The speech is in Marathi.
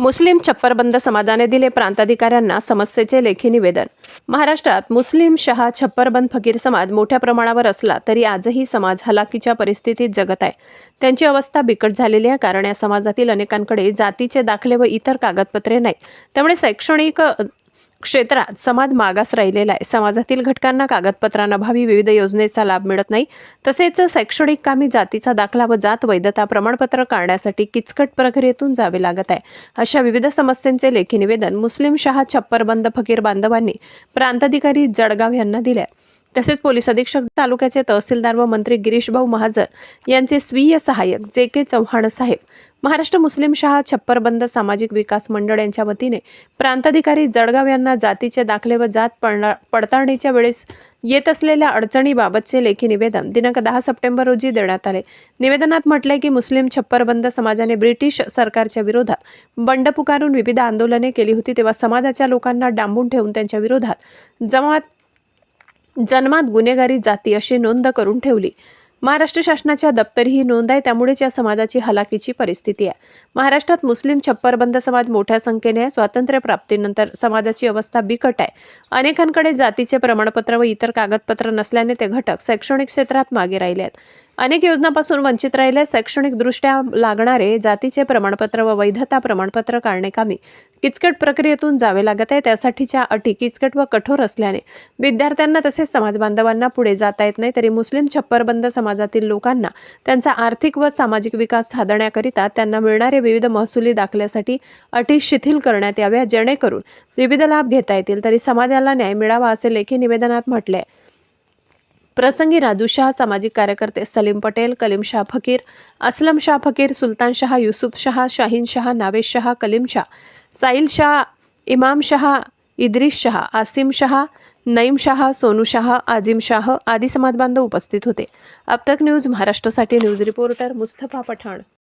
मुस्लिम छप्परबंद समाजाने दिले प्रांताधिकाऱ्यांना समस्येचे लेखी निवेदन. महाराष्ट्रात मुस्लिम शहा छप्परबंद फकीर समाज मोठ्या प्रमाणावर असला तरी आजही समाज हलाखीच्या परिस्थितीत जगत आहे. त्यांची अवस्था बिकट झालेली आहे कारण या समाजातील अनेकांकडे जातीचे दाखले व इतर कागदपत्रे नाही त्यामुळे शैक्षणिक क्षेत्रात समाज मागास राहिलेला आहे. समाजातील घटकांना कागदपत्रांअभावी विविध योजनेचा लाभ मिळत नाही. तसेच शैक्षणिक कामी जातीचा दाखला व जात वैधता प्रमाणपत्र काढण्यासाठी किचकट प्रक्रियेतून जावे लागत आहे. अशा विविध समस्यांचे लेखी निवेदन मुस्लिम शहा छप्परबंद फकीर बांधवांनी प्रांताधिकारी जळगाव यांना दिले आहे. तसेच पोलीस अधीक्षक तालुक्याचे तहसीलदार व मंत्री गिरीशभाऊ महाजन यांचे स्वीय सहाय्यक जे के चव्हाण साहेब महाराष्ट्र मुस्लिम शहा छप्परबंद सामाजिक विकास मंडळ यांच्या वतीने प्रांताधिकारी जळगाव यांना जातीचे दाखले व जात पडणा- पडताळणीच्या वेळेस येत असलेल्या अडचणीबाबतचे लेखी निवेदन दिनांक दहा सप्टेंबर रोजी देण्यात आले. निवेदनात म्हटलंय की मुस्लिम छप्परबंद समाजाने ब्रिटिश सरकारच्या विरोधात बंड पुकारून विविध आंदोलने केली होती तेव्हा समाजाच्या लोकांना डांबून ठेवून त्यांच्या विरोधात जमात जन्मात गुन्हेगारी जाती अशी नोंद करून ठेवली. महाराष्ट्र शासनाच्या दप्तरी ही नोंद आहे. त्यामुळेच या समाजाची हलाखीची परिस्थिती आहे. महाराष्ट्रात मुस्लिम छप्परबंद समाज मोठ्या संख्येने आहे स्वातंत्र्य प्राप्तीनंतर समाजाची अवस्था बिकट आहे. अनेकांकडे जातीचे प्रमाणपत्र व इतर कागदपत्र नसल्याने ते घटक शैक्षणिक क्षेत्रात मागे राहिले आहेत. अनेक योजनापासून वंचित राहिले शैक्षणिकदृष्ट्या लागणारे जातीचे प्रमाणपत्र व वैधता प्रमाणपत्र काढणे कामी किचकट प्रक्रियेतून जावे लागत आहे. त्यासाठीच्या अटी किचकट व कठोर असल्याने विद्यार्थ्यांना तसेच समाजबांधवांना पुढे जाता येत नाही. तरी मुस्लिम छप्परबंद समाजातील लोकांना त्यांचा आर्थिक व सामाजिक विकास साधण्याकरिता त्यांना मिळणारे विविध महसुली दाखल्यासाठी अटी शिथिल करण्यात याव्या जेणेकरून विविध लाभ घेता येतील. तरी समाजाला न्याय मिळावा असे लेखी निवेदनात म्हटले आहे. प्रसंगी राजू शाह सामाजिक कार्यकर्ते सलीम पटेल कलीम शाह फकीर असलम शाह फकीर सुलतान शाह युसुफ शाह शाहीन शाह नावेद शाह कलीम शाह साहिल शाह इमाम शाह इद्रिस शाह आसिम शाह नईम शाह सोनू शाह आजिम शाह आदी समाजबांधव उपस्थित होते. अब तक न्यूज महाराष्ट्रासाठी न्यूज रिपोर्टर मुस्तफा पठाण.